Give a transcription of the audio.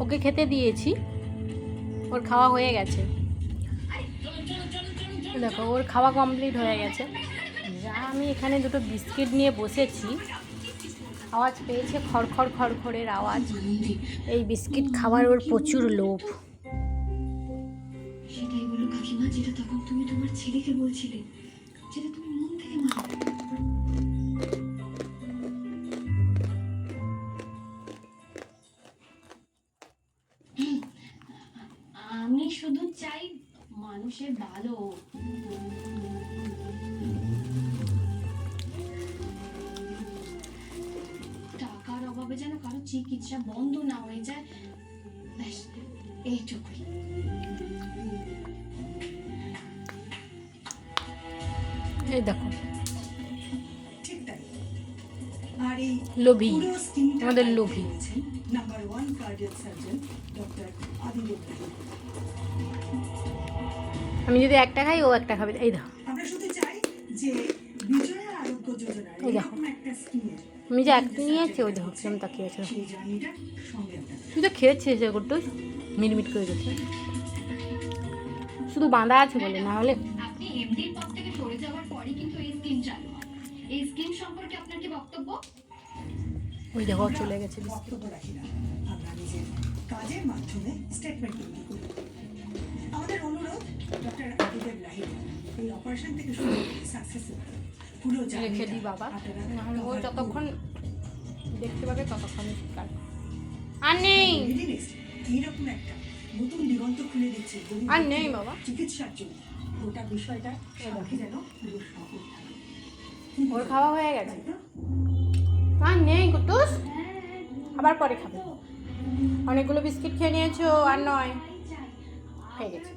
ওকে খেতে দিয়েছি। ওর খাওয়া হয়ে গেছে। দেখো, ওর খাওয়া কমপ্লিট হয়ে গেছে। আর আমি এখানে দুটো বিস্কিট নিয়ে বসেছি। আওয়াজ পেয়েছে খড়খড় খড়খড়ের আওয়াজ। এই বিস্কিট খাওয়ার ওর প্রচুর লোভ। সেটাই বলো, কাকিমা, যেটা তখন তুমি তোমার ছেলেকে বলছিলে। আমি শুধু চাই মানুষের ভালো। টাকার অভাবে যেন কারও চিকিৎসা বন্ধ না হয়ে যায়। ব্যাস, এইটুকুই। এই দেখো লোভী আমাদের লোভী। Number one cardiac surgeon doctor Adil আমি যদি একটা খাই ও একটা খাবে। এই দেখো আমরা শুধু চাই যে বিজয়া আরোগ্য যোজনার এই দেখো। এরকম একটা স্কিমের আমি যে একটা নিয়েছি ওই দেখো কিরম সঙ্গে আমরা তুই তো খেয়েছিস যে একটু মিটমিট করে গেছে শুধু বাঁধা আছে বলে না হলে আপনি এমডির পদ থেকে সরে যাওয়ার পরই কিন্তু এই স্কিম চালু এই স্কিম সম্পর্কে আপনার কি বক্তব্য? ওই দেখো চলে গেছে বক্তব্য রাখি না। আমরা নিজের কাজের মাধ্যমে স্টেটমেন্ট তৈরি করি। আমাদের অনুরোধ ডক্টর আদিদেব লাহিড় এই অপারেশন থেকে শুরু সাকসেসফুল পুরো রেখে দিই বাবা। নাহলে ও যতক্ষণ দেখতে পাবে ততক্ষণ আর নেই। এইরকম একটা নতুন দিগন্ত খুলে দিচ্ছে আর নেই বাবা। চিকিৎসার জন্য। গোটা বিষয়টা সাথে যেন থাকে ওর খাওয়া হয়ে গেছে। না নেই কুতুস আবার পরে খাবে। অনেকগুলো বিস্কিট খেয়ে নিয়েছো, আর নয়। হয়ে গেছে।